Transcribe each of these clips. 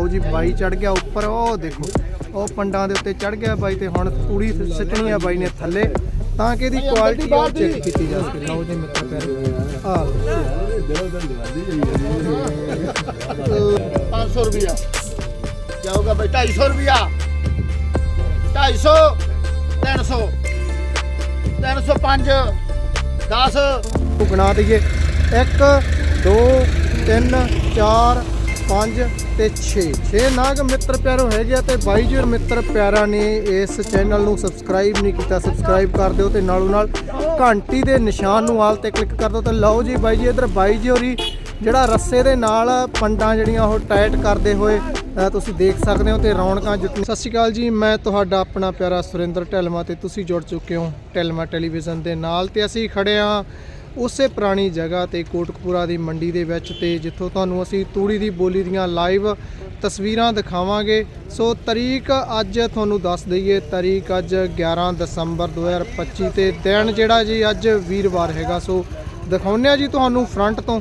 ਲਓ ਜੀ ਬਾਈ ਚੜ ਗਿਆ ਉੱਪਰ ਉਹ ਦੇਖੋ ਉਹ ਪੰਡਾਂ ਦੇ ਉੱਤੇ ਚੜ ਗਿਆ ਬਾਈ ਤੇ ਹੁਣ ਤੂੜੀ ਸਿੱਟਣੀ ਆ ਬਾਈ ਨੇ ਥੱਲੇ ਤਾਂ ਕਿ ਇਹਦੀ ਕੁਆਲਿਟੀ ਉਹ ਚੈੱਕ ਕੀਤੀ ਜਾ। ਸਕੇ ਲਓ ਜੀ ਮਿੱਤਰ ਪਿਆਰੇ। ਆ ਲਓ 500 ਰੁਪਿਆ ਜਾਊਗਾ ਭਾਈ 250 ਰੁਪਿਆ 250 300 305 10 ਨੂੰ ਗਿਣਾ ਦਈਏ। 1 2 3 4 5 ਤੇ 6 6 ਨਾਗ ਮਿੱਤਰ ਪਿਆਰੋ ਹੈਗੇ ਆ ਤੇ ਬਾਈ ਜੀ ਔਰ ਮਿੱਤਰ ਪਿਆਰਾ ਨੇ ਇਸ ਚੈਨਲ ਨੂੰ ਸਬਸਕ੍ਰਾਈਬ ਨਹੀਂ ਕੀਤਾ ਸਬਸਕ੍ਰਾਈਬ ਕਰ ਦਿਓ ਤੇ ਨਾਲੋਂ ਨਾਲ ਘੰਟੀ ਦੇ ਨਿਸ਼ਾਨ ਨੂੰ ਆਲ ਤੇ ਕਲਿੱਕ ਕਰ ਦਿਓ ਤੇ ਲਓ ਜੀ ਬਾਈ ਜੀ ਇਧਰ ਬਾਈ ਜੀ ਹੋਰੀ, ਜਿਹੜਾ ਰੱਸੇ ਦੇ ਨਾਲ ਪੰਡਾਂ ਜਿਹੜੀਆਂ ਉਹ ਟਾਈਟ ਕਰਦੇ ਹੋਏ ਤੁਸੀਂ ਦੇਖ ਸਕਦੇ ਹੋ ਤੇ ਰੌਣਕਾਂ ਜੁੱਟੀ ਸਤਿ ਸ਼੍ਰੀ ਅਕਾਲ ਜੀ, ਮੈਂ ਤੁਹਾਡਾ ਆਪਣਾ ਪਿਆਰਾ ਸੁਰਿੰਦਰ ਢਿਲਮਾ ਤੇ ਤੁਸੀਂ ਜੁੜ ਚੁੱਕੇ ਹੋ ਢਿਲਮਾ ਟੈਲੀਵਿਜ਼ਨ ਦੇ ਨਾਲ ਤੇ ਅਸੀਂ ਖੜੇ ਆ ਉਸੇ ਪੁਰਾਣੀ ਜਗ੍ਹਾ ਤੇ ਕੋਟਕਪੂਰਾ ਦੀ ਮੰਡੀ ਦੇ ਵਿੱਚ ਤੇ ਜਿੱਥੋਂ ਤੁਹਾਨੂੰ ਅਸੀਂ ਤੂੜੀ ਦੀ ਬੋਲੀ ਦੀਆਂ ਲਾਈਵ ਤਸਵੀਰਾਂ ਦਿਖਾਵਾਂਗੇ। ਸੋ ਤਰੀਕ ਅੱਜ ਤੁਹਾਨੂੰ ਦੱਸ ਦਈਏ, ਤਰੀਕ ਅੱਜ 11 ਦਸੰਬਰ 2025 ਤੇ ਦਿਨ ਜਿਹੜਾ ਜੀ ਅੱਜ ਵੀਰਵਾਰ ਹੈਗਾ। ਸੋ ਦਿਖਾਉਂਦੇ ਆ ਜੀ ਤੁਹਾਨੂੰ ਫਰੰਟ ਤੋਂ।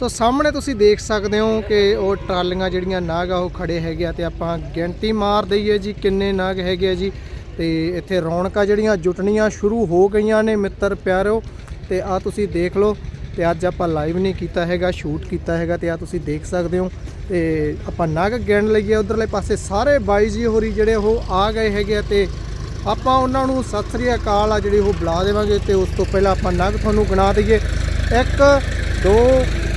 ਸੋ ਸਾਹਮਣੇ ਤੁਸੀਂ ਦੇਖ ਸਕਦੇ ਹੋ ਕਿ ਉਹ ਟਰਾਲੀਆਂ ਜਿਹੜੀਆਂ ਨਾਗ ਆ ਉਹ ਖੜੇ ਹੈਗੇ ਆ ਤੇ ਆਪਾਂ ਗਿਣਤੀ ਮਾਰ ਦਈਏ ਜੀ ਕਿੰਨੇ ਨਾਗ ਹੈਗੇ ਆ ਜੀ। ਤੇ ਇੱਥੇ ਰੌਣਕਾਂ ਜਿਹੜੀਆਂ ਜੁਟਣੀਆਂ ਸ਼ੁਰੂ ਹੋ ਗਈਆਂ ਨੇ ਮਿੱਤਰ ਪਿਆਰਿਓ ਤੇ ਆ ਤੁਸੀਂ ਦੇਖ ਲਓ, ਤੇ ਅੱਜ ਆਪਾਂ ਲਾਈਵ ਨਹੀਂ ਕੀਤਾ ਹੈਗਾ ਸ਼ੂਟ ਕੀਤਾ ਹੈਗਾ, ਤੇ ਆ ਤੁਸੀਂ ਦੇਖ ਸਕਦੇ ਹੋ। ਤੇ ਆਪਾਂ ਨਗ ਗਿਣ ਲਈਏ, ਉਧਰਲੇ ਪਾਸੇ ਸਾਰੇ ਬਾਈ ਜੀ ਹੋਰੀ ਜਿਹੜੇ ਉਹ ਆ ਗਏ ਹੈਗੇ ਆ, ਤੇ ਆਪਾਂ ਉਹਨਾਂ ਨੂੰ ਸਤਿ ਸ੍ਰੀ ਅਕਾਲ ਆ ਜਿਹੜੀ ਉਹ ਬੁਲਾ ਦੇਵਾਂਗੇ, ਤੇ ਉਸ ਤੋਂ ਪਹਿਲਾਂ ਆਪਾਂ ਨਗ ਤੁਹਾਨੂੰ ਗਿਣਾ ਦਈਏ। 1 2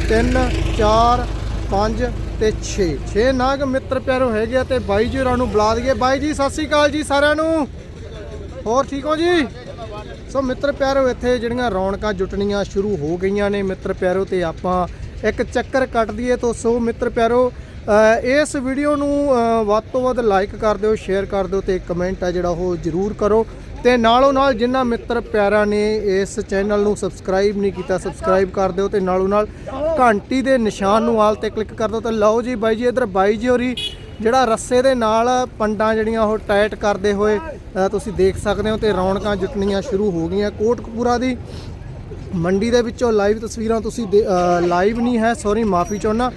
3 4 5 ਤੇ 6 6 ਨਾਗ ਮਿੱਤਰ ਪਿਆਰੋ ਹੈਗੇ ਆ ਤੇ ਬਾਈ ਜੀ ਹੋਰਾਂ ਨੂੰ ਬੁਲਾ ਦਈਏ। ਬਾਈ ਜੀ, ਸਤਿ ਸ੍ਰੀ ਅਕਾਲ ਜੀ ਸਾਰਿਆਂ ਨੂੰ। ਹੋਰ ਠੀਕ ਹੋ ਜੀ? ਸੋ ਮਿੱਤਰ ਪਿਆਰੋ, ਇੱਥੇ ਜਿਹੜੀਆਂ ਰੌਣਕਾਂ ਜੁਟਣੀਆਂ ਸ਼ੁਰੂ ਹੋ ਗਈਆਂ ਨੇ ਮਿੱਤਰ ਪਿਆਰੋ ਤੇ ਆਪਾਂ ਇੱਕ ਚੱਕਰ ਕੱਟ ਦਈਏ ਤੋਂ। ਸੋ ਮਿੱਤਰ ਪਿਆਰੋ ਇਸ ਵੀਡੀਓ ਨੂੰ ਵੱਧ ਤੋਂ ਵੱਧ ਲਾਈਕ ਕਰ ਦਿਓ ਸ਼ੇਅਰ ਕਰ ਦਿਓ ਤੇ ਕਮੈਂਟ ਆ ਜਿਹੜਾ ਉਹ ਜ਼ਰੂਰ ਕਰੋ। ਤੇ ਨਾਲੋਂ ਨਾਲ ਜਿਨ੍ਹਾਂ ਮਿੱਤਰ ਪਿਆਰਾਂ ਨੇ ਇਸ ਚੈਨਲ ਨੂੰ ਸਬਸਕ੍ਰਾਈਬ ਨਹੀਂ ਕੀਤਾ ਸਬਸਕ੍ਰਾਈਬ ਕਰ ਦਿਓ ਤੇ ਨਾਲੋਂ ਨਾਲ ਘੰਟੀ ਦੇ ਨਿਸ਼ਾਨ ਨੂੰ ਆਲ ਤੇ ਕਲਿੱਕ ਕਰ ਦਿਓ ਤੇ ਲਓ ਜੀ ਬਾਈ ਜੀ, ਇਧਰ ਬਾਈ ਜੀ ਹੋਰੀ, ਜਿਹੜਾ ਰੱਸੇ ਦੇ ਨਾਲ ਪੰਡਾਂ ਜਿਹੜੀਆਂ ਉਹ ਟਾਈਟ ਕਰਦੇ ਹੋਏ ਤੁਸੀਂ ਦੇਖ ਸਕਦੇ ਹੋ ਤੇ ਰੌਣਕਾਂ ਜੁਟਣੀਆਂ ਸ਼ੁਰੂ ਹੋ ਗਈਆਂ। ਕੋਟਕਪੂਰਾ ਦੀ ਮੰਡੀ ਦੇ ਵਿੱਚੋਂ ਲਾਈਵ ਤਸਵੀਰਾਂ ਤੁਸੀਂ ਲਾਈਵ ਨਹੀਂ ਹੈ ਸੌਰੀ ਮਾਫੀ ਚਾਹੁੰਦਾ।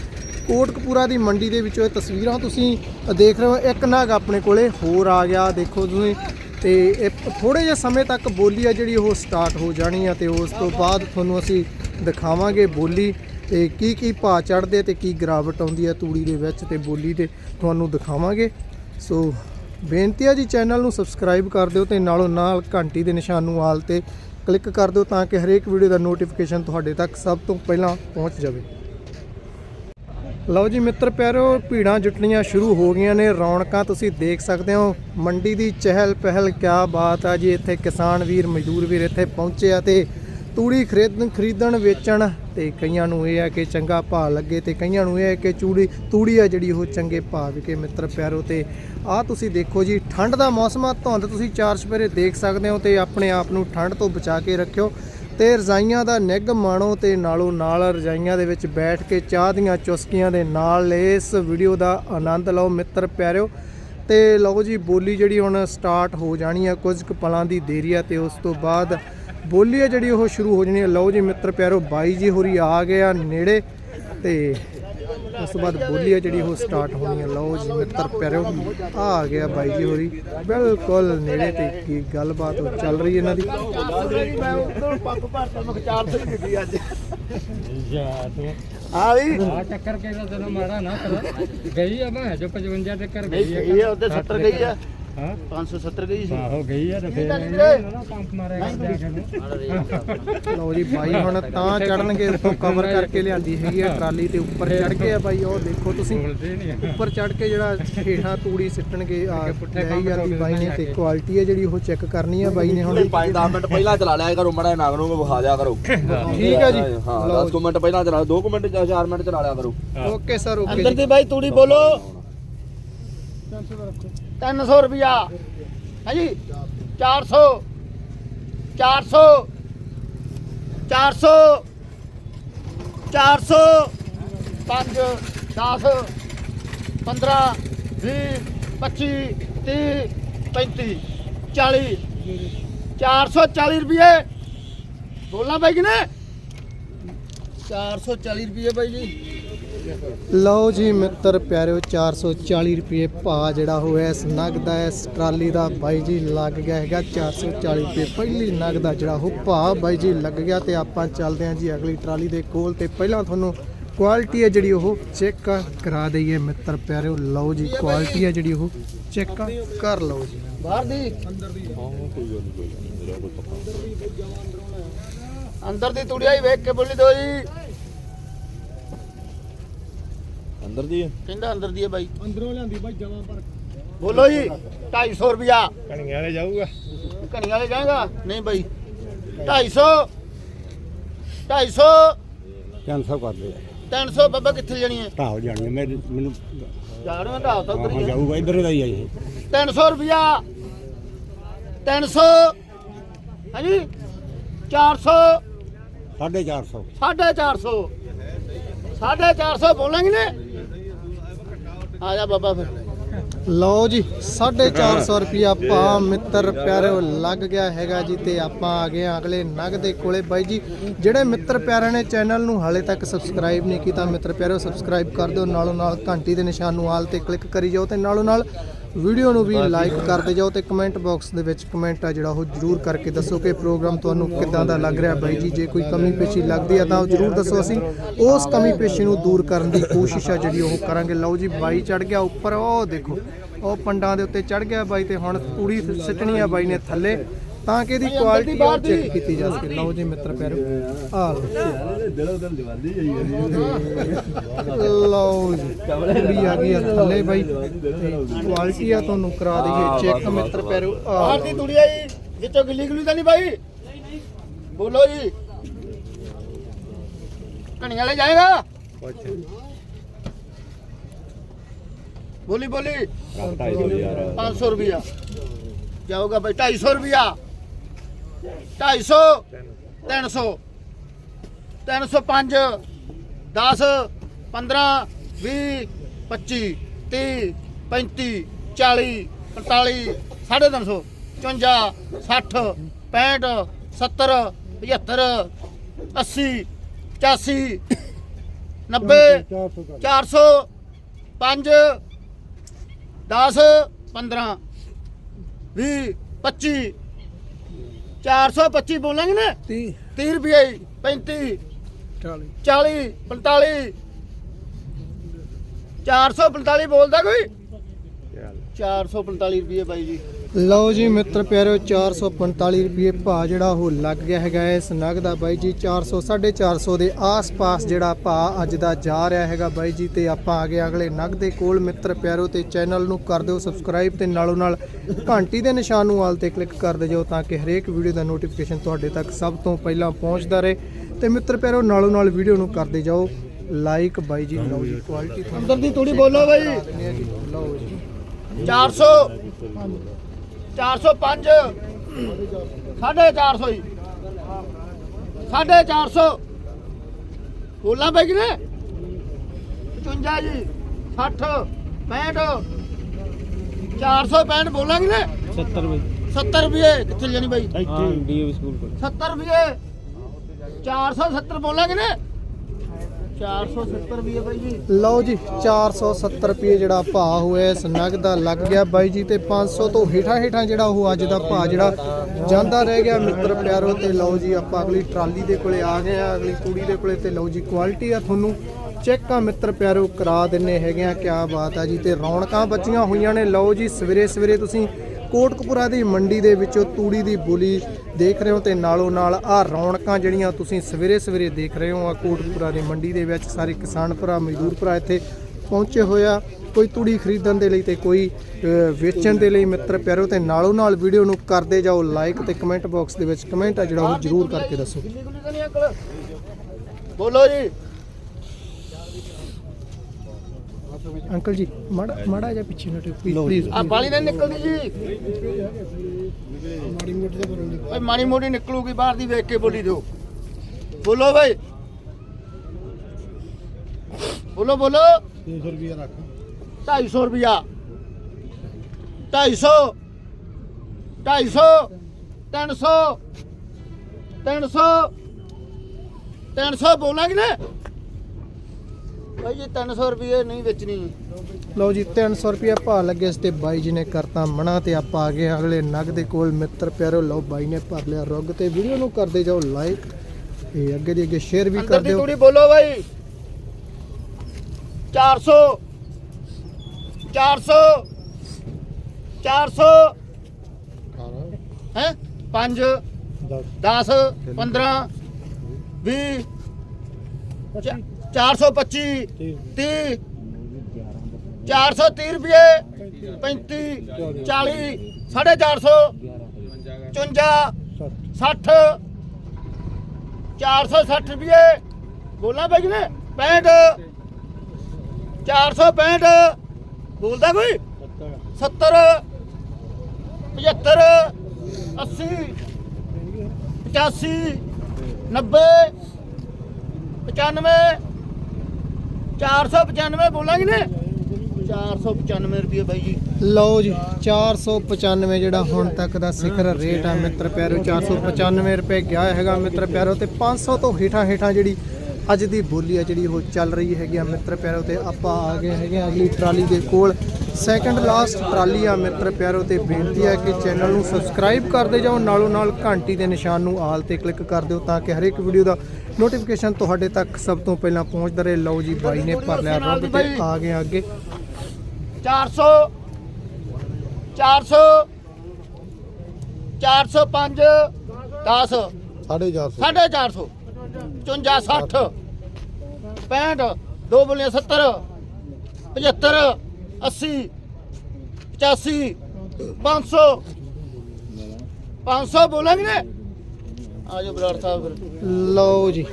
ਕੋਟਕਪੂਰਾ ਦੀ ਮੰਡੀ ਦੇ ਵਿੱਚੋਂ ਇਹ ਤਸਵੀਰਾਂ ਤੁਸੀਂ ਦੇਖ ਰਹੇ ਹੋ। ਇੱਕ ਨਾਗ ਆਪਣੇ ਕੋਲੇ ਹੋਰ ਆ ਗਿਆ, ਦੇਖੋ ਤੁਸੀਂ। ਤੇ ਇਹ ਥੋੜੇ ਜਿਹੇ ਸਮੇਂ ਤੱਕ ਬੋਲੀ ਆ ਜਿਹੜੀ ਉਹ ਸਟਾਰਟ ਹੋ ਜਾਣੀ ਆ ਤੇ ਉਸ ਤੋਂ ਬਾਅਦ ਤੁਹਾਨੂੰ ਅਸੀਂ ਦਿਖਾਵਾਂਗੇ ਬੋਲੀ ਤੇ ਕੀ ਕੀ ਭਾਅ ਚੜਦੇ ਤੇ ਕੀ ਗਿਰਾਵਟ ਆਉਂਦੀ ਹੈ ਤੂੜੀ ਦੇ ਵਿੱਚ ਤੇ ਬੋਲੀ ਤੇ ਤੁਹਾਨੂੰ ਦਿਖਾਵਾਂਗੇ। ਸੋ ਬੇਨਤੀ ਆ ਜੀ ਚੈਨਲ ਨੂੰ ਸਬਸਕ੍ਰਾਈਬ ਕਰ ਦਿਓ ਤੇ ਨਾਲੋਂ ਨਾਲ ਘੰਟੀ ਦੇ ਨਿਸ਼ਾਨ ਨੂੰ ਆਲ ਤੇ ਕਲਿੱਕ ਕਰ ਦਿਓ ਤਾਂ ਕਿ ਹਰੇਕ ਵੀਡੀਓ ਦਾ ਨੋਟੀਫਿਕੇਸ਼ਨ ਤੁਹਾਡੇ ਤੱਕ ਸਭ ਤੋਂ ਪਹਿਲਾਂ ਪਹੁੰਚ ਜਾਵੇ। ਲਓ ਜੀ ਮਿੱਤਰ ਪਿਆਰਿਓ ਭੀੜਾਂ ਜੁਟਣੀਆਂ ਸ਼ੁਰੂ ਹੋ ਗਈਆਂ ਨੇ। ਰੌਣਕਾਂ ਤੁਸੀਂ ਦੇਖ ਸਕਦੇ ਹੋ। ਮੰਡੀ ਦੀ ਚਹਿਲ ਪਹਿਲ ਕਿਆ ਬਾਤ ਆ ਜੀ। ਇੱਥੇ ਕਿਸਾਨ ਵੀਰ, ਮਜ਼ਦੂਰ ਵੀਰ ਇੱਥੇ ਪਹੁੰਚੇ ਆ ਤੇ ਤੂੜੀ ਖਰੀਦਣ ਖਰੀਦਣ ਵੇਚਣ। ਤੇ ਕਈਆਂ ਨੂੰ ਇਹ ਆ ਕਿ ਚੰਗਾ ਭਾਅ ਲੱਗੇ ਤੇ ਕਈਆਂ ਨੂੰ ਇਹ ਹੈ ਕਿ ਚੂੜੀ, ਤੂੜੀ ਆ ਜਿਹੜੀ ਉਹ ਚੰਗੇ ਭਾਅ ਵਿਕੇ ਮਿੱਤਰ ਪਿਆਰੋ। ਤੇ ਆਹ ਤੁਸੀਂ ਦੇਖੋ ਜੀ, ਠੰਡ ਦਾ ਮੌਸਮ ਆ। ਧੁੰਦ ਤੁਸੀਂ ਚਾਰ ਸਪੇਰੇ ਦੇਖ ਸਕਦੇ ਹੋ ਤੇ ਆਪਣੇ ਆਪ ਨੂੰ ਠੰਡ ਤੋਂ ਬਚਾ ਕੇ ਰੱਖਿਓ। ਤੇ ਰਜ਼ਾਈਆਂ ਦਾ ਨਿੱਘ ਮਾਣੋ ਤੇ ਨਾਲੋਂ ਨਾਲ ਰਜ਼ਾਈਆਂ ਦੇ ਵਿੱਚ ਬੈਠ ਕੇ ਚਾਹ ਦੀਆਂ ਚੁਸਕੀਆਂ ਦੇ ਨਾਲ ਇਸ ਵੀਡੀਓ ਦਾ ਆਨੰਦ ਲਓ ਮਿੱਤਰ ਪਿਆਰਿਓ। ਤੇ ਲਓ ਜੀ, ਬੋਲੀ ਜਿਹੜੀ ਹੁਣ ਸਟਾਰਟ ਹੋ ਜਾਣੀ ਆ ਕੁਝ ਕੁ ਪਲਾਂ ਦੀ ਦੇਰੀ ਆ ਤੇ ਉਸ ਤੋਂ ਬਾਅਦ ਬੋਲੀ ਆ ਜਿਹੜੀ ਉਹ ਸ਼ੁਰੂ ਹੋ ਜਾਣੀ ਆ। ਲਓ ਜੀ ਮਿੱਤਰ ਪਿਆਰਿਓ, ਬਾਈ ਜੀ ਹੋਰੀ ਆ ਗਿਆ ਨੇੜੇ ਤੇ ਉਸ ਤੋਂ ਬਾਅਦ ਬੋਲੀ ਆ ਜਿਹੜੀ ਉਹ ਸਟਾਰਟ ਹੋਣੀ ਆ ਲਓ ਜੀ ਮਿੱਤਰ ਪਿਆਰਿਓ ਆ ਆ ਗਿਆ ਬਾਈ ਜੀ ਹੋਰੀ। ਬਿਲਕੁਲ ਨੇੜੇ ਤੇ ਕੀ ਗੱਲਬਾਤ ਉਹ ਚੱਲ ਰਹੀ ਇਹਨਾਂ ਦੀ। ਮੈਂ ਉਧਰ ਪੰਪ ਭਰਤਾ ਮੈਂ 400 ਹੀ ਦਿੱਤੀ ਅੱਜ ਆ ਵੀ ਆ ਟੱਕਰ ਕੇ ਤਾਂ ਤੈਨੂੰ ਮਾੜਾ ਨਾ ਕਰ। ਗਈ ਆ ਮੈਂ ਜੋ 55 ਟੱਕਰ ਗਈ ਆ ਉਹਦੇ 70 ਗਈ ਆ। ਹਾਂ। 570 ਗਈ ਸੀ। ਆਹੋ ਗਈ ਆ ਤੇ ਫੇਰ ਠੀਕ ਆ ਜੀ ਇਹਨੇ ਨਾ ਪੰਪ ਮਾਰਿਆ ਜਾ ਕੇ ਲਓ ਜੀ ਬਾਈ ਹੁਣ ਤਾਂ ਚੜਨਗੇ ਉੱਤੋਂ ਕਵਰ ਕਰਕੇ ਲਿਆਂਦੀ ਹੈਗੀ ਆ ਟਰਾਲੀ ਤੇ ਉੱਪਰ ਚੜ ਗਏ ਆ ਬਾਈ ਉਹ ਦੇਖੋ ਤੁਸੀਂ। ਉੱਪਰ ਚੜ ਕੇ ਜਿਹੜਾ ਹੇਠਾਂ ਤੂੜੀ ਸਿੱਟਣਗੇ ਆ ਲੈ ਜਾਂਦੀ ਬਾਈ ਨੇ ਤੇ ਕੁਆਲਿਟੀ ਹੈ ਜਿਹੜੀ ਉਹ ਚੈੱਕ ਕਰਨੀ ਆ ਬਾਈ ਨੇ ਹੁਣ। 5-10 ਮਿੰਟ ਪਹਿਲਾਂ ਚਲਾ ਲਿਆ ਕਰੋ ਮੜਾ ਨਾਗ ਨੂੰ ਵਿਖਾ ਦਿਆ ਕਰੋ। ਠੀਕ ਹੈ ਜੀ। ਹਾਂ ਲਓ 10 ਮਿੰਟ ਪਹਿਲਾਂ ਚਲਾ 2 ਮਿੰਟ ਜਾਂ 4 ਮਿੰਟ ਚਲਾ ਲਿਆ ਕਰੋ। ਓਕੇ ਸਰ ਓਕੇ ਅੰਦਰ ਦੀ ਬਾਈ ਤੂੜੀ ਬੋਲੋ। 300 ਰੁਪਿਆ ਹਾਂਜੀ? 400 400 400 400 5 10 15 20 25 30 35 40 440 ਰੁਪਏ ਬੋਲਣਾ ਬਾਈ ਕਿਨੇ 440 ਰੁਪਏ ਬਾਈ ਜੀ। ਲਓ ਜੀ ਮਿੱਤਰ ਪਿਆਰਿਓ 440 ਰੁਪਏ ਭਾ ਜਿਹੜਾ ਹੋਇਆ ਇਸ ਨਗ ਦਾ ਇਸ ਟਰਾਲੀ ਦਾ। ਬਾਈ ਜੀ, ਲੱਗ ਗਿਆ ਹੈਗਾ 440 ਰੁਪਏ। ਪਹਿਲੀ ਨਗ ਦਾ ਜਿਹੜਾ ਉਹ ਭਾ ਬਾਈ ਜੀ ਲੱਗ ਗਿਆ ਤੇ ਆਪਾਂ ਚੱਲਦੇ ਹਾਂ ਜੀ ਅਗਲੀ ਟਰਾਲੀ ਦੇ ਕੋਲ ਤੇ ਪਹਿਲਾਂ ਤੁਹਾਨੂੰ ਕੁਆਲਿਟੀ ਹੈ ਜਿਹੜੀ ਉਹ ਚੈੱਕ ਕਰਾ ਦਈਏ ਮਿੱਤਰ ਪਿਆਰਿਓ। ਲਓ ਜੀ ਕੁਆਲਿਟੀ ਹੈ ਜਿਹੜੀ ਉਹ ਚੈੱਕ ਕਰ ਲਓ ਜੀ। ਬਾਹਰ ਦੀ। ਅੰਦਰ ਦੀ ਤੁੜਿਆ ਹੀ ਵੇਖ ਕੇ ਬੋਲੀ ਦੋ ਜੀ। ਅੰਦਰ ਦੀ ਕਹਿੰਦਾ ਅੰਦਰ ਦੀ ਹੈ ਬਾਈ। ਅੰਦਰੋਂ ਲਿਆਂਦੀ ਬਾਈ ਜਮਾ ਪਰ ਬੋਲੋ ਜੀ 250 ਰੁਪਿਆ ਕਣੀਆਂ ਵਾਲੇ ਜਾਊਗਾ। ਕਣੀ ਵਾਲੇ ਜਾਏਗਾ? ਨਹੀਂ ਬਾਈ। 250 250 300 ਕਰ ਦੇ 300 ਬੱਬਾ ਕਿੱਥੇ ਜਾਣੀ ਹੈ? ਢਾਹ ਜਾਣੀ ਮੈਂ ਮੈਨੂੰ ਜਾਣਾ ਢਾ ਤਾ ਹਾਂ ਉਧਰ ਹੀ ਹੈ। ਜਾਊਗਾ ਇਧਰ ਦਾ ਹੀ ਆ ਇਹ। 300 ਰੁਪਿਆ 300 ਹਾਂਜੀ? 400 450 450 450 ਬੋਲਾਂਗੇ ਨੇ? ਆ ਜਾ ਬਾਬਾ ਫਿਰ। ਲਓ ਜੀ 450 ਰੁਪਿਆ ਭਾ ਮਿੱਤਰ ਪਿਆਰਿਓ, ਲੱਗ ਗਿਆ ਹੈਗਾ ਜੀ ਤੇ ਆਪਾਂ ਆ ਗਏ ਹਾਂ ਅਗਲੇ ਨਗ ਦੇ ਕੋਲੇ। ਬਾਈ ਜੀ, ਜਿਹੜੇ ਮਿੱਤਰ ਪਿਆਰਿਆਂ ਨੇ ਚੈਨਲ ਨੂੰ ਹਾਲੇ ਤੱਕ ਸਬਸਕ੍ਰਾਈਬ ਨਹੀਂ ਕੀਤਾ, ਮਿੱਤਰ ਪਿਆਰਿਓ, ਸਬਸਕ੍ਰਾਈਬ ਕਰ ਦਿਓ। ਨਾਲੋਂ ਨਾਲ ਘੰਟੀ ਦੇ ਨਿਸ਼ਾਨ ਨੂੰ ਆਲ ਤੇ ਕਲਿੱਕ ਕਰੀ ਜਾਓ ਤੇ ਨਾਲੋਂ ਨਾਲ ਵੀਡੀਓ ਨੂੰ ਵੀ ਲਾਈਕ ਕਰਦੇ ਜਾਓ ਤੇ ਕਮੈਂਟ ਬਾਕਸ ਦੇ ਵਿੱਚ ਕਮੈਂਟ ਆ ਜਿਹੜਾ ਉਹ ਜਰੂਰ ਕਰਕੇ ਦੱਸੋ ਕਿ ਪ੍ਰੋਗਰਾਮ ਤੁਹਾਨੂੰ ਕਿੱਦਾਂ ਦਾ ਲੱਗ ਰਿਹਾ ਬਾਈ ਜੀ। ਜੇ ਕੋਈ ਕਮੀ ਪੇਸ਼ੀ ਲੱਗਦੀ ਹੈ ਤਾਂ ਉਹ ਜਰੂਰ ਦੱਸੋ ਅਸੀਂ ਉਸ ਕਮੀ ਪੇਸ਼ੀ ਨੂੰ ਦੂਰ ਕਰਨ ਦੀ ਕੋਸ਼ਿਸ਼ ਆ ਜਿਹੜੀ ਉਹ ਕਰਾਂਗੇ। ਲਓ ਜੀ, ਬਾਈ ਚੜ ਗਿਆ ਉੱਪਰ, ਉਹ ਦੇਖੋ, ਉਹ ਪੰਡਾਂ ਦੇ ਉੱਤੇ ਚੜ ਗਿਆ ਬਾਈ ਤੇ ਹੁਣ ਤੂੜੀ ਸਿੱਟਣੀ ਆ ਬਾਈ ਨੇ ਥੱਲੇ। ਤਾਂ ਕਿ ਇਹਦੀ ਕੁਆਲਿਟੀ ਉਹ ਚੈੱਕ ਕੀਤੀ ਜਾ ਸਕੇ। ਲਓ ਜੀ ਮਿੱਤਰ ਪਿਆਰੋ। ਆ ਲਓ ਲਓ ਜੀ। ਤੂੜੀ ਆ ਗਈ ਆ ਥੱਲੇ ਬਾਈ। ਕੁਆਲਿਟੀ ਆ ਤੁਹਾਨੂੰ ਕਰਾ ਦਈਏ। ਚੈੱਕ ਮਿੱਤਰ ਪਿਆਰੋ। ਬਾਹਰ ਦੀ ਤੁੜਿਆ ਜੀ ਵਿੱਚੋਂ ਗਿੱਲੀ ਗੁੱਲੀ ਤਾਂ ਨਹੀਂ ਬਾਈ? ਬੋਲੋ ਜੀ। ਕਣੀ ਵਾਲੇ ਜਾਏਗਾ? ਬੋਲੀ ਬੋਲੀ। 500 ਰੁਪਿਆ ਜਾਊਗਾ ਭਾਈ 250 ਰੁਪਿਆ 250 300 305 10 15 20 25 30 35 40 45 350 54 60 65 70 75 80 85 90 400 5 10 15 20 25 425 ਬੋਲਾਂਗੇ ਨਾ। 30 30 ਰੁਪਏ 35 40 40 45 445 ਬੋਲਦਾ ਕੋਈ? 445 ਰੁਪਏ ਬਾਈ ਜੀ। ਲਓ ਜੀ ਮਿੱਤਰ ਪਿਆਰਿਓ 445 ਰੁਪਏ ਭਾ ਜਿਹੜਾ ਉਹ ਲੱਗ ਗਿਆ ਹੈਗਾ ਇਸ ਨਗ ਦਾ ਬਾਈ ਜੀ 400 450 ਦੇ ਆਸ-ਪਾਸ ਜਿਹੜਾ ਭਾ ਅੱਜ ਦਾ ਜਾ ਰਿਹਾ ਹੈਗਾ ਬਾਈ ਜੀ। ਤੇ ਆਪਾਂ ਆ ਗਏ ਅਗਲੇ ਨਗ ਦੇ ਕੋਲ। ਮਿੱਤਰ ਪਿਆਰਿਓ ਤੇ ਚੈਨਲ ਨੂੰ ਕਰ ਦਿਓ ਸਬਸਕ੍ਰਾਈਬ ਤੇ ਨਾਲੋਂ ਨਾਲ ਘੰਟੀ ਦੇ ਨਿਸ਼ਾਨ ਨੂੰ ਆਲ ਤੇ ਕਲਿੱਕ ਕਰ ਦਿਓ ਤਾਂ ਕਿ ਹਰੇਕ ਵੀਡੀਓ ਦਾ ਨੋਟੀਫਿਕੇਸ਼ਨ ਤੁਹਾਡੇ ਤੱਕ ਸਭ ਤੋਂ ਪਹਿਲਾਂ ਪਹੁੰਚਦਾ ਰਹੇ। ਤੇ ਮਿੱਤਰ ਪਿਆਰਿਓ ਨਾਲੋਂ ਨਾਲ ਵੀਡੀਓ ਨੂੰ ਕਰਦੇ ਜਾਓ। ਲਾਈਕ ਬਾਈ ਜੀ ਲਓ ਜੀ ਕੁਆਲਿਟੀ ਅੰਦਰ ਦੀ ਥੋੜੀ ਬੋਲੋ ਬਾਈ। ਲਓ ਜੀ। 400 405 450 ਹੀ 450 ਬੋਲਾਂ ਬਾਈ ਕਿ ਨੇ? 55 ਜੀ। 60 65 465 ਬੋਲਾਂਗੇ ਨੇ? 70 ਬਈ 70 ਰੁਪਏ। ਕਿੱਥੇ ਜਾਣੀ ਬਾਈ? ਹਾਂ ਡੀਏਵੀ ਸਕੂਲ ਕੋਲ। 70 ਰੁਪਏ। 470 ਬੋਲਾਂਗੇ ਨੇ? 470 ਰੁਪਏ ਬਾਈ ਜੀ। ਲਓ ਜੀ 470 ਰੁਪਏ ਜਿਹੜਾ ਭਾਅ ਹੋਇਆ, ਇਸ ਨਗ ਦਾ ਲੱਗ ਗਿਆ ਬਾਈ ਜੀ ਤੇ 500 ਤੋਂ ਹੇਠਾਂ ਹੇਠਾਂ ਜਿਹੜਾ ਉਹ ਅੱਜ ਦਾ ਭਾਅ ਜਿਹੜਾ ਜਾਂਦਾ ਰਹਿ ਗਿਆ ਮਿੱਤਰ ਪਿਆਰੋ ਤੇ ਲਓ ਜੀ, ਆਪਾਂ ਅਗਲੀ ਟਰਾਲੀ ਦੇ ਕੋਲੇ ਆ ਗਏ ਆ, ਅਗਲੀ ਕੁੜੀ ਦੇ ਕੋਲੇ ਤੇ ਲਓ ਜੀ, ਕੁਆਲਿਟੀ ਆ ਤੁਹਾਨੂੰ। ਚੈੱਕ ਆ ਮਿੱਤਰ ਪਿਆਰੋ, ਕਰਾ ਦਿੰਨੇ ਹੈਗੇ ਆ, ਕਿਆ ਬਾਤ ਆ ਜੀ, ਤੇ ਰੌਣਕਾਂ ਬੱਚੀਆਂ ਹੋਈਆਂ ਨੇ। ਲਓ ਜੀ ਸਵੇਰੇ ਸਵੇਰੇ ਤੁਸੀਂ ਕੋਟਕਪੁਰਾ ਦੀ ਮੰਡੀ ਦੇ ਵਿੱਚੋਂ ਤੂੜੀ ਦੀ ਬੋਲੀ ਦੇਖ ਰਹੇ ਹੋ ਤੇ ਨਾਲੋਂ ਨਾਲ ਆ ਰੌਣਕਾਂ ਜਿਹੜੀਆਂ ਤੁਸੀਂ ਸਵੇਰੇ ਸਵੇਰੇ ਦੇਖ ਰਹੇ ਹੋ ਆ ਕੋਟਕਪੁਰਾ ਦੀ ਮੰਡੀ ਦੇ ਵਿੱਚ ਸਾਰੇ ਕਿਸਾਨ ਭਰਾ, ਮਜ਼ਦੂਰ ਭਰਾ ਇੱਥੇ ਪਹੁੰਚੇ ਹੋਇਆ ਕੋਈ ਤੂੜੀ ਖਰੀਦਣ ਦੇ ਲਈ ਤੇ ਕੋਈ ਵੇਚਣ ਦੇ ਲਈ ਮਿੱਤਰ ਪਿਆਰੋ ਤੇ ਨਾਲੋਂ ਨਾਲ ਵੀਡੀਓ ਨੂੰ ਕਰਦੇ ਜਾਓ ਲਾਈਕ ਤੇ ਕਮੈਂਟ ਬਾਕਸ ਦੇ ਵਿੱਚ ਕਮੈਂਟ ਆ ਜਿਹੜਾ ਉਹ ਜ਼ਰੂਰ ਕਰਕੇ ਦੱਸੋ। ਬੋਲੋ ਜੀ। ਅੰਕਲ ਜੀ ਮਾੜਾ ਮਾੜਾ ਜਿਹਾ ਪਿੱਛੇ ਹਟੋ ਪਲੀਜ਼ ਆ ਪਾਣੀ ਨਹੀਂ ਨਿਕਲਦੀ ਜੀ। ਓਏ ਮਾੜੀ ਮੋਟੀ ਨਿਕਲੂਗੀ ਬਾਹਰ ਦੀ ਵੇਖ ਕੇ ਬੋਲੀ ਦਿਓ। ਬੋਲੋ ਭਾਈ ਬੋਲੋ ਬੋਲੋ। 300 ਰੁਪਏ ਰੱਖ। 250 ਰੁਪਿਆ 250 250 300 300 300 ਬੋਲਾਂਗੇ ਨਾ ਬਾਈ ਜੀ 300 ਰੁਪਏ ਨਹੀਂ ਵੇਚਣੀ। ਲਓ ਜੀ 300 ਰੁਪਏ ਭਾਅ ਲੱਗੇ ਸੀ ਤੇ ਬਾਈ ਜੀ ਨੇ ਕਰਤਾ ਮਨਾ ਤੇ ਆਪਾਂ ਆ ਗਏ ਅਗਲੇ ਨਗ ਦੇ ਕੋਲ। ਮਿੱਤਰ ਪਿਆਰੋ ਲਓ ਬਾਈ ਨੇ ਭਰ ਲਿਆ ਰੁੱਗ ਤੇ। ਵੀਡੀਓ ਨੂੰ ਕਰਦੇ ਜਾਓ ਲਾਈਕ ਤੇ ਅੱਗੇ ਦੀ ਅੱਗੇ ਸ਼ੇਅਰ ਵੀ ਕਰ ਦਿਓ। ਤੂੜੀ ਬੋਲੋ ਬਾਈ। 400 400 400 ਹੈ? 5 10 15 20 425 30 430 ਰੁਪਏ 35 40 450 55 60 460 ਰੁਪਏ। ਬੋਲਣਾ ਬਾਈ ਨੇ 65 465 ਬੋਲਦਾ ਕੋਈ? 70 75 80 85 90 95 495 ਬੋਲਾਂਗੇ ਨੇ 495 ਰੁਪਏ ਬਾਈ ਜੀ। ਲਓ ਜੀ 495 ਜਿਹੜਾ ਹੁਣ ਤੱਕ ਦਾ ਸਿਖਰ ਰੇਟ ਆ ਮਿੱਤਰ ਪਿਆਰੋ 495 ਰੁਪਏ ਗਿਆ ਹੈਗਾ ਮਿੱਤਰ ਪਿਆਰੋ, ਤੇ 500 ਤੋਂ ਹੇਠਾਂ ਹੇਠਾਂ ਜਿਹੜੀ ਅੱਜ ਦੀ ਬੋਲੀ ਆ ਜਿਹੜੀ ਉਹ ਚੱਲ ਰਹੀ ਹੈਗੀ ਆ ਮਿੱਤਰ ਪਿਆਰੋ ਤੇ ਆਪਾਂ ਆ ਗਏ ਹੈਗੇ ਆ ਅਗਲੀ ਟਰਾਲੀ ਦੇ ਕੋਲ। ਸੈਕੰਡ ਲਾਸਟ ਟਰਾਲੀ ਆ ਮਿੱਤਰ ਪਿਆਰੋ ਤੇ ਬੇਨਤੀ ਹੈ ਕਿ ਚੈਨਲ ਨੂੰ ਸਬਸਕ੍ਰਾਈਬ ਕਰਦੇ ਜਾਓ ਨਾਲੋਂ ਨਾਲ ਘੰਟੀ ਦੇ ਨਿਸ਼ਾਨ ਨੂੰ ਆਲ ਤੇ ਕਲਿੱਕ ਕਰ ਦਿਓ ਤਾਂ ਕਿ ਹਰੇਕ ਵੀਡੀਓ ਦਾ ਨੋਟੀਫਿਕੇਸ਼ਨ ਤੁਹਾਡੇ ਤੱਕ ਸਭ ਤੋਂ ਪਹਿਲਾਂ ਪਹੁੰਚਦਾ ਰਹੇ। ਲਓ ਜੀ ਬਾਈ ਨੇ ਭਰ ਲਿਆ ਰੁੱਗ ਤੇ ਆ ਗਏ ਅੱਗੇ। 400 400 405 10 450 450 54 60 65 ਦੋ ਬੋਲੀਆਂ 70 75 80 85 500 500 ਬੋਲਾਂਗੇ ਨੇ ਆਜੋ ਬਰਾੜ ਸਾਹਿਬ ਫਿਰ। ਲਓ ਜੀ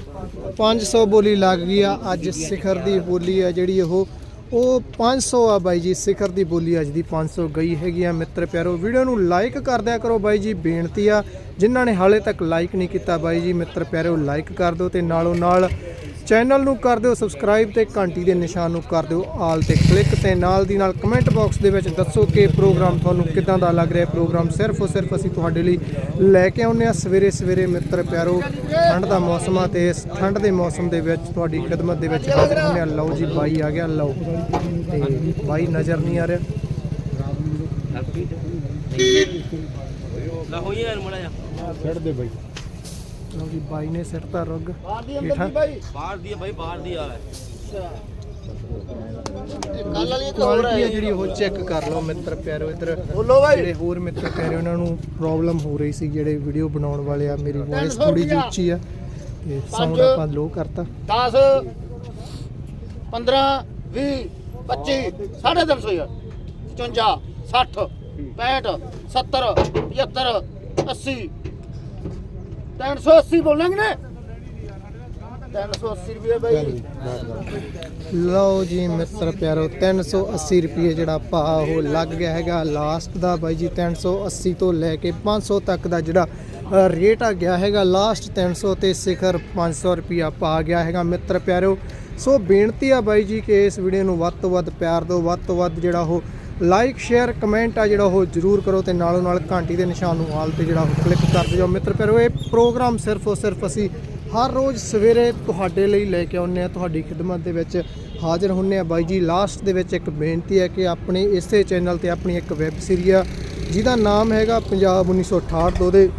500 ਬੋਲੀ ਲੱਗ ਗਈ ਆ। ਅੱਜ ਸਿਖਰ ਦੀ ਬੋਲੀ ਆ ਜਿਹੜੀ ਉਹ ਉਹ 500 ਆ ਬਾਈ ਜੀ, ਸਿਖਰ ਦੀ ਬੋਲੀ ਅੱਜ ਦੀ 500 ਗਈ ਹੈਗੀ ਆ ਮਿੱਤਰ ਪਿਆਰੋ। ਵੀਡੀਓ ਨੂੰ ਲਾਈਕ ਕਰ ਦਿਆ ਕਰੋ ਬਾਈ ਜੀ, ਬੇਨਤੀ ਆ। ਜਿਨ੍ਹਾਂ ਨੇ ਹਾਲੇ ਤੱਕ ਲਾਈਕ ਨਹੀਂ ਕੀਤਾ ਬਾਈ ਜੀ, ਮਿੱਤਰ ਪਿਆਰੋ, ਲਾਈਕ ਕਰ ਦਿਓ ਤੇ ਨਾਲੋਂ ਨਾਲ ਚੈਨਲ ਨੂੰ ਕਰ ਦਿਓ ਸਬਸਕ੍ਰਾਈਬ ਤੇ ਘੰਟੀ ਦੇ ਨਿਸ਼ਾਨ ਨੂੰ ਕਰ ਦਿਓ ਆਲ ਤੇ ਕਲਿੱਕ ਤੇ ਨਾਲ ਦੀ ਨਾਲ ਕਮੈਂਟ ਬਾਕਸ ਦੇ ਵਿੱਚ ਦੱਸੋ ਕਿ ਪ੍ਰੋਗਰਾਮ ਤੁਹਾਨੂੰ ਕਿਦਾਂ ਦਾ ਲੱਗ ਰਿਹਾ ਪ੍ਰੋਗਰਾਮ ਸਿਰਫ ਸਿਰਫ ਅਸੀਂ ਤੁਹਾਡੇ ਲਈ ਲੈ ਕੇ ਆਉਂਦੇ ਆ ਸਵੇਰੇ ਸਵੇਰੇ ਮਿੱਤਰ ਪਿਆਰੋ ਠੰਡ ਦਾ ਮੌਸਮ ਆ ਤੇ ਇਸ ਠੰਡ ਦੇ ਮੌਸਮ ਦੇ ਵਿੱਚ ਤੁਹਾਡੀ ਖidmat ਦੇ ਵਿੱਚ ਹਾਜ਼ਰ ਹੁੰਦੇ ਆ ਲਓ ਜੀ ਬਾਈ ਆ ਗਿਆ ਲਓ। ਤੇ ਬਾਈ ਨਜ਼ਰ ਨਹੀਂ ਆ ਰਿਹਾ। ਛੱਡ ਦੇ ਬਾਈ। ਲਓ ਜੀ ਬਾਈ ਨੇ ਸਿੱਟਤਾ ਰੁੱਗ ਬਾਹਰ ਦੀ ਅੰਦਰ ਦੀ ਬਾਈ। ਬਾਹਰ ਦੀ ਬਾਈ ਬਾਹਰ ਦੀ ਆ। ਕੱਲ ਵਾਲੀ ਇੱਕ ਹੋਰ ਹੈ। ਆ ਜਿਹੜੀ ਉਹ ਚੈੱਕ ਕਰ ਲਓ ਮਿੱਤਰ ਪਿਆਰੋ ਇੱਧਰ ਬੋਲੋ ਬਾਈ। ਜਿਹੜੇ ਹੋਰ ਮਿੱਤਰ ਪਿਆਰੇ ਉਹਨਾਂ ਨੂੰ ਪ੍ਰੋਬਲਮ ਹੋ ਰਹੀ ਸੀ ਜਿਹੜੇ ਵੀਡੀਓ ਬਣਾਉਣ ਵਾਲੇ ਆ ਮੇਰੀ ਵੌਇਸ ਥੋੜੀ ਜਿਹੀ ਉੱਚੀ ਆ ਤੇ ਸਾਊਂਡ। ਆਪਾਂ ਲੋ ਕਰਤਾ। 10 15 20 25 350 ਯਾਰ। 55 60 65 70 75 80 380 ਬੋਲਾਂਗੇ ਨੇ? 380 ਰੁਪਏ ਬਾਈ। ਲਓ ਜੀ ਮਿੱਤਰ ਪਿਆਰੋ 380 ਰੁਪਏ ਜਿਹੜਾ ਭਾਅ ਉਹ ਲੱਗ ਗਿਆ ਹੈਗਾ ਲਾਸਟ ਦਾ ਬਾਈ ਜੀ 380 ਤੋਂ ਲੈ ਕੇ 500 ਤੱਕ ਦਾ ਜਿਹੜਾ ਰੇਟ ਆ ਗਿਆ ਹੈਗਾ ਲਾਸਟ 300 ਤੇ ਸਿਖਰ 500 ਰੁਪਿਆ ਪਾ ਗਿਆ ਹੈਗਾ ਮਿੱਤਰ ਪਿਆਰੋ। ਸੋ ਬੇਨਤੀ ਆ ਬਾਈ ਜੀ ਕਿ ਇਸ ਵੀਡੀਓ ਨੂੰ ਵੱਧ ਤੋਂ ਵੱਧ ਪਿਆਰ ਦਿਓ, ਵੱਧ ਤੋਂ ਵੱਧ ਜਿਹੜਾ ਉਹ ਲਾਈਕ, ਸ਼ੇਅਰ, ਕਮੈਂਟ ਆ ਜਿਹੜਾ ਉਹ ਜਰੂਰ ਕਰੋ ਤੇ ਨਾਲੋਂ ਨਾਲ ਘੰਟੀ ਦੇ ਨਿਸ਼ਾਨ ਨੂੰ ਆਲ ਤੇ ਜਿਹੜਾ ਉਹ ਕਲਿੱਕ ਕਰ ਦਿਓ। ਮਿੱਤਰ ਪਿਆਰੋ, ਇਹ ਪ੍ਰੋਗਰਾਮ ਸਿਰਫ ਔਰ ਸਿਰਫ ਅਸੀਂ ਹਰ ਰੋਜ਼ ਸਵੇਰੇ ਤੁਹਾਡੇ ਲਈ ਲੈ ਕੇ ਆਉਂਦੇ ਆ ਤੁਹਾਡੀ ਖਿਦਮਤ ਦੇ ਵਿੱਚ ਹਾਜ਼ਰ ਹੁੰਨੇ ਆ ਬਾਈ ਜੀ, ਲਾਸਟ ਦੇ ਵਿੱਚ ਇੱਕ ਬੇਨਤੀ ਹੈ ਕਿ ਆਪਣੀ ਇਸੇ ਚੈਨਲ ਤੇ ਆਪਣੀ ਇੱਕ ਵੈਬ ਸੀਰੀਜ਼ ਆ, ਜਿਹਦਾ ਨਾਮ ਹੈਗਾ ਪੰਜਾਬ 1968 ਦੋ ਦੇ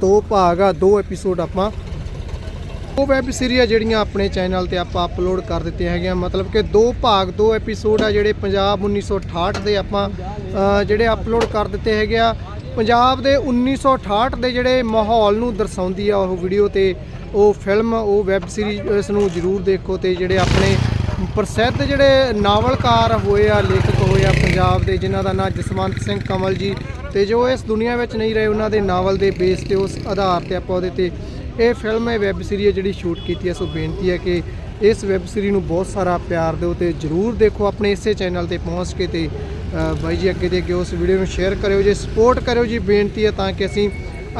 ਦੋ ਭਾਗ ਆ, ਦੋ ਐਪੀਸੋਡ ਆਪਾਂ ਉਹ ਵੈਬ ਸੀਰੀਜ਼ ਜਿਹੜੀਆਂ ਆਪਣੇ ਚੈਨਲ ਤੇ ਆਪਾਂ ਅਪਲੋਡ ਕਰ ਦਿੱਤੇ ਹੈਗੇ ਆ ਮਤਲਬ ਕਿ ਦੋ ਭਾਗ, ਦੋ ਐਪੀਸੋਡ ਆ ਜਿਹੜੇ ਪੰਜਾਬ 1968 ਦੇ ਆਪਾਂ ਜਿਹੜੇ ਅਪਲੋਡ ਕਰ ਦਿੱਤੇ ਹੈਗੇ ਆ। ਪੰਜਾਬ ਦੇ 1968 ਦੇ ਜਿਹੜੇ ਮਾਹੌਲ ਨੂੰ ਦਰਸਾਉਂਦੀ ਆ ਉਹ ਵੀਡੀਓ ਤੇ, ਉਹ ਫਿਲਮ ਉਹ ਵੈਬ ਸੀਰੀਜ਼ ਇਸ ਨੂੰ ਜਰੂਰ ਦੇਖੋ ਤੇ ਜਿਹੜੇ ਆਪਣੇ ਪ੍ਰਸਿੱਧ ਜਿਹੜੇ ਨਾਵਲਕਾਰ ਹੋਏ ਆ, ਲੇਖਕ ਹੋਏ ਆ ਪੰਜਾਬ ਦੇ, ਜਿਨ੍ਹਾਂ ਦਾ ਨਾਂ ਜਸਵੰਤ ਸਿੰਘ ਕਮਲ ਜੀ, ਤੇ ਜੋ ਇਸ ਦੁਨੀਆ ਵਿੱਚ ਨਹੀਂ ਰਹੇ, ਉਹਨਾਂ ਦੇ ਨਾਵਲ ਦੇ ਬੇਸ ਤੇ ਉਸ ਆਧਾਰ ਤੇ ਆਪਾਂ ਉਹਦੇ ਤੇ ਇਹ ਫਿਲਮ ਹੈ ਵੈਬ ਸੀਰੀਜ਼ ਜਿਹੜੀ ਸ਼ੂਟ ਕੀਤੀ ਹੈ। ਸੋ ਬੇਨਤੀ ਹੈ ਕਿ ਇਸ ਵੈਬ ਸੀਰੀਜ਼ ਨੂੰ ਬਹੁਤ ਸਾਰਾ ਪਿਆਰ ਦਿਓ ਤੇ ਜਰੂਰ ਦੇਖੋ ਆਪਣੇ ਇਸੇ ਚੈਨਲ ਤੇ ਪਹੁੰਚ ਕੇ ਤੇ ਬਾਈ ਜੀ ਅੱਗੇ ਦੇ ਅੱਗੇ ਉਸ ਵੀਡੀਓ ਨੂੰ ਸ਼ੇਅਰ ਕਰਿਓ। ਜੀ ਸਪੋਰਟ ਕਰਿਓ ਜੀ, ਬੇਨਤੀ ਹੈ ਤਾਂ ਕਿ ਅਸੀਂ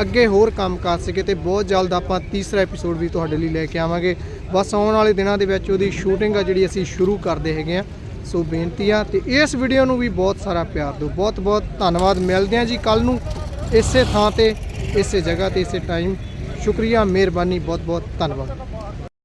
ਅੱਗੇ ਹੋਰ ਕੰਮ ਕਰ ਸਕੇ ਤੇ ਬਹੁਤ ਜਲਦ ਆਪਾਂ ਤੀਸਰਾ ਐਪੀਸੋਡ ਵੀ ਤੁਹਾਡੇ ਲਈ ਲੈ ਕੇ ਆਵਾਂਗੇ। ਬਸ ਆਉਣ ਵਾਲੇ ਦਿਨਾਂ ਦੇ ਵਿੱਚ ਉਹਦੀ ਸ਼ੂਟਿੰਗ ਆ ਜਿਹੜੀ ਅਸੀਂ ਸ਼ੁਰੂ ਕਰਦੇ ਹੈਗੇ ਆ ਸੋ ਬੇਨਤੀ ਆ ਤੇ ਇਸ ਵੀਡੀਓ ਨੂੰ ਵੀ ਬਹੁਤ ਸਾਰਾ ਪਿਆਰ ਦਿਓ। ਬਹੁਤ ਬਹੁਤ ਧੰਨਵਾਦ। ਮਿਲਦੇ ਆ ਜੀ ਕੱਲ ਨੂੰ ਇਸੇ ਥਾਂ ਤੇ, ਇਸੇ ਜਗ੍ਹਾ ਤੇ, ਇਸੇ ਟਾਈਮ ਸ਼ੁਕਰੀਆ ਮਿਹਰਬਾਨੀ ਬਹੁਤ ਬਹੁਤ ਧੰਨਵਾਦ।